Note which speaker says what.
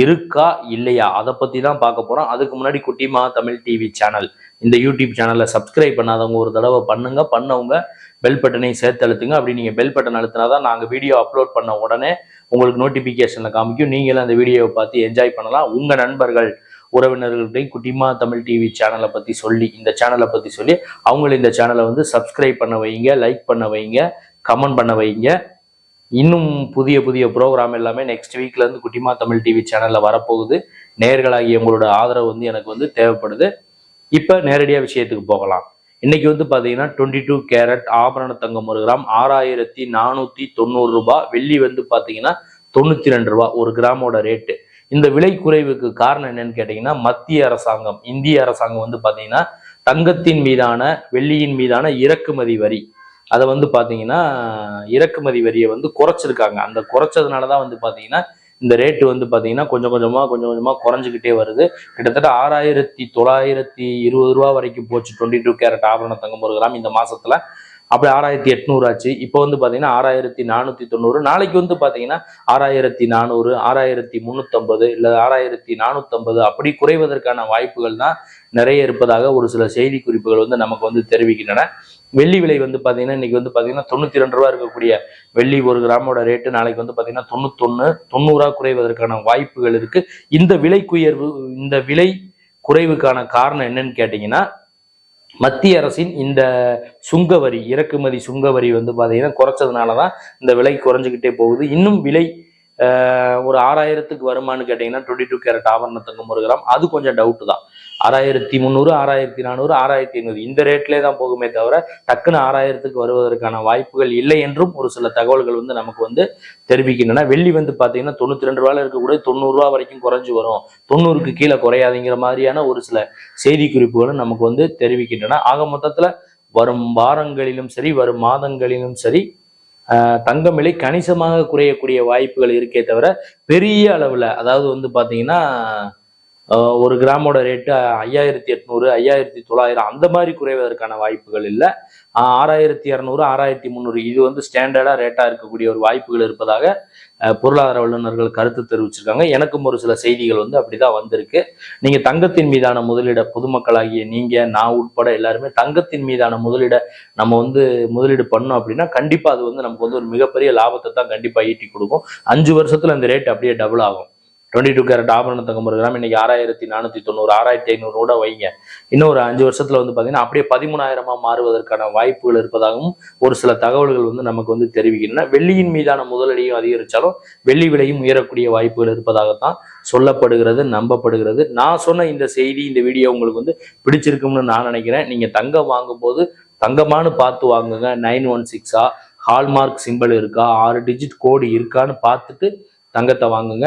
Speaker 1: இருக்கா இல்லையா அதை பற்றி தான் பார்க்க போகிறோம் அதுக்கு முன்னாடி குட்டிமா தமிழ் டிவி சேனல் இந்த யூடியூப் சேனலை சப்ஸ்கிரைப் பண்ணாதவங்க ஒரு தடவை பண்ணுங்க பண்ணவங்க பெல் பட்டனை சேர்த்து அழுத்துங்க அப்படி நீங்கள் பெல் பட்டன் அழுத்தினாதான் நாங்க நாங்கள் வீடியோ அப்லோட் பண்ண உடனே உங்களுக்கு நோட்டிஃபிகேஷனில் காமிக்கும் நீங்களும் அந்த வீடியோவை பார்த்து என்ஜாய் பண்ணலாம் உங்கள் நண்பர்கள் உறவினர்கள்ட்டையும் குட்டிமா தமிழ் டிவி சேனலை பற்றி சொல்லி இந்த சேனலை பற்றி சொல்லி அவங்களும் இந்த சேனலை வந்து சப்ஸ்கிரைப் பண்ண வைங்க லைக் பண்ண வைங்க கமெண்ட் பண்ண வைங்க இன்னும் புதிய புதிய ப்ரோக்ராம் எல்லாமே நெக்ஸ்ட் வீக்லேருந்து குட்டிமா தமிழ் டிவி சேனலில் வரப்போகுது நேர்களாகிய உங்களோட ஆதரவு வந்து எனக்கு வந்து தேவைப்படுது இப்போ நேரடியாக விஷயத்துக்கு போகலாம் இன்னைக்கு வந்து பார்த்தீங்கன்னா டுவெண்ட்டி டூ கேரட் ஆபரண தங்கம் ஒரு கிராம் ஆறாயிரத்தி நானூற்றி தொண்ணூறு ரூபாய் வெள்ளி வந்து பார்த்தீங்கன்னா தொண்ணூற்றி ரெண்டு ரூபா ஒரு கிராமோட ரேட்டு இந்த விலை குறைவுக்கு காரணம் என்னன்னு கேட்டிங்கன்னா மத்திய அரசாங்கம் இந்திய அரசாங்கம் வந்து பார்த்தீங்கன்னா தங்கத்தின் மீதான வெள்ளியின் மீதான இறக்குமதி வரி அதை வந்து பார்த்தீங்கன்னா இறக்குமதி வரியை வந்து குறைச்சிருக்காங்க அந்த குறைச்சதுனால தான் வந்து பார்த்தீங்கன்னா இந்த ரேட்டு வந்து பார்த்தீங்கன்னா கொஞ்சம் கொஞ்சமாக கொஞ்சம் கொஞ்சமாக குறைஞ்சிக்கிட்டே வருது கிட்டத்தட்ட ஆறாயிரத்தி தொள்ளாயிரத்தி இருபது ரூபா வரைக்கும் போச்சு டுவெண்ட்டி டூ கேரட் ஆபரண தங்கம் ஒரு கிராம் இந்த மாதத்தில் அப்படி ஆறாயிரத்தி எட்நூறு ஆச்சு இப்போ வந்து பார்த்தீங்கன்னா ஆறாயிரத்தி நானூற்றி தொண்ணூறு நாளைக்கு வந்து பார்த்தீங்கன்னா ஆறாயிரத்தி நானூறு ஆறாயிரத்தி முந்நூற்றம்பது இல்லை ஆறாயிரத்தி நானூற்றம்பது அப்படி குறைவதற்கான வாய்ப்புகள் தான் நிறைய இருப்பதாக ஒரு சில செய்தி குறிப்புகள் வந்து நமக்கு வந்து தெரிவிக்கின்றன வெள்ளி விலை வந்து பார்த்தீங்கன்னா இன்னைக்கு வந்து பார்த்தீங்கன்னா தொண்ணூற்றி ரெண்டு ரூபா இருக்கக்கூடிய வெள்ளி ஒரு கிராமோட ரேட்டு நாளைக்கு வந்து பார்த்தீங்கன்னா தொண்ணூத்தொன்று தொண்ணூறுரூவா குறைவதற்கான வாய்ப்புகள் இருக்கு இந்த விலை குயர்வு இந்த விலை குறைவுக்கான காரணம் என்னன்னு கேட்டிங்கன்னா மத்திய அரசின் இந்த சுங்கவரி இறக்குமதி சுங்கவரி வந்து பார்த்தீங்கன்னா குறைச்சதுனால தான் இந்த விலை குறைஞ்சிக்கிட்டே போகுது இன்னும் விலை ஒரு ஆறாயிரத்துக்கு வருமானு கேட்டிங்கன்னா டுவெண்ட்டி டூ கேரட் ஆவரண தங்கம் ஒரு கிராம் அது கொஞ்சம் டவுட்டு தான் ஆறாயிரத்தி முந்நூறு ஆறாயிரத்தி நானூறு ஆறாயிரத்தி ஐநூறு இந்த ரேட்லேயே தான் போகுமே தவிர டக்குன்னு ஆறாயிரத்துக்கு வருவதற்கான வாய்ப்புகள் இல்லை என்றும் ஒரு சில தகவல்கள் வந்து நமக்கு வந்து தெரிவிக்கின்றன வெள்ளி வந்து பார்த்தீங்கன்னா தொண்ணூற்றி ரெண்டு ரூபாயில் இருக்கக்கூடிய தொண்ணூறுரூவா வரைக்கும் குறைஞ்சி வரும் தொண்ணூறுக்கு கீழே குறையாதுங்கிற மாதிரியான ஒரு சில செய்தி குறிப்புகளும் நமக்கு வந்து தெரிவிக்கின்றன ஆக மொத்தத்தில் வரும் வாரங்களிலும் சரி வரும் மாதங்களிலும் சரி தங்கம் விலை கணிசமாக குறையக்கூடிய வாய்ப்புகள் இருக்கே தவிர பெரிய அளவில் அதாவது வந்து பார்த்தீங்கன்னா ஒரு கிராமோட ரேட்டு ஐயாயிரத்தி எட்நூறு ஐயாயிரத்தி தொள்ளாயிரம் அந்த மாதிரி குறைவதற்கான வாய்ப்புகள் இல்லை ஆறாயிரத்தி இரநூறு ஆறாயிரத்தி முந்நூறு இது வந்து ஸ்டாண்டர்டாக ரேட்டாக இருக்கக்கூடிய ஒரு வாய்ப்புகள் இருப்பதாக பொருளாதார வல்லுநர்கள் கருத்து தெரிவிச்சிருக்காங்க எனக்கும் ஒரு சில செய்திகள் வந்து அப்படிதான் வந்திருக்கு நீங்கள் தங்கத்தின் மீதான முதலிட பொதுமக்களாகிய நீங்கள் நான் உட்பட எல்லாருமே தங்கத்தின் மீதான முதலிட நம்ம வந்து முதலீடு பண்ணோம் அப்படின்னா கண்டிப்பாக அது வந்து நமக்கு வந்து ஒரு மிகப்பெரிய லாபத்தை தான் கண்டிப்பாக ஈட்டி கொடுக்கும் அஞ்சு வருஷத்தில் அந்த ரேட் அப்படியே டபுள் ஆகும் டுவெண்ட்டி டூ கேரட் ஆபரண தங்கம் ஒரு கிராம் இன்னைக்கு ஆறாயிரத்தி நானூற்றி தொண்ணூறு ஆறாயிரத்தி கூட வைங்க இன்னும் ஒரு அஞ்சு வருஷத்தில் வந்து பார்த்தீங்கன்னா அப்படியே பதிமூணாயிரமாக மாறுவதற்கான வாய்ப்புகள் இருப்பதாகவும் ஒரு சில தகவல்கள் வந்து நமக்கு வந்து தெரிவிக்கின்றன வெள்ளியின் மீதான முதலடியும் அதிகரித்தாலும் வெள்ளி விலையும் உயரக்கூடிய வாய்ப்புகள் இருப்பதாகத்தான் சொல்லப்படுகிறது நம்பப்படுகிறது நான் சொன்ன இந்த செய்தி இந்த வீடியோ உங்களுக்கு வந்து பிடிச்சிருக்கும்னு நான் நினைக்கிறேன் நீங்கள் தங்கம் வாங்கும்போது தங்கமானு பார்த்து வாங்குங்க நைன் ஒன் சிக்ஸா ஹால்மார்க் சிம்பிள் இருக்கா ஆறு டிஜிட் கோடு இருக்கான்னு பார்த்துட்டு தங்கத்தை வாங்குங்க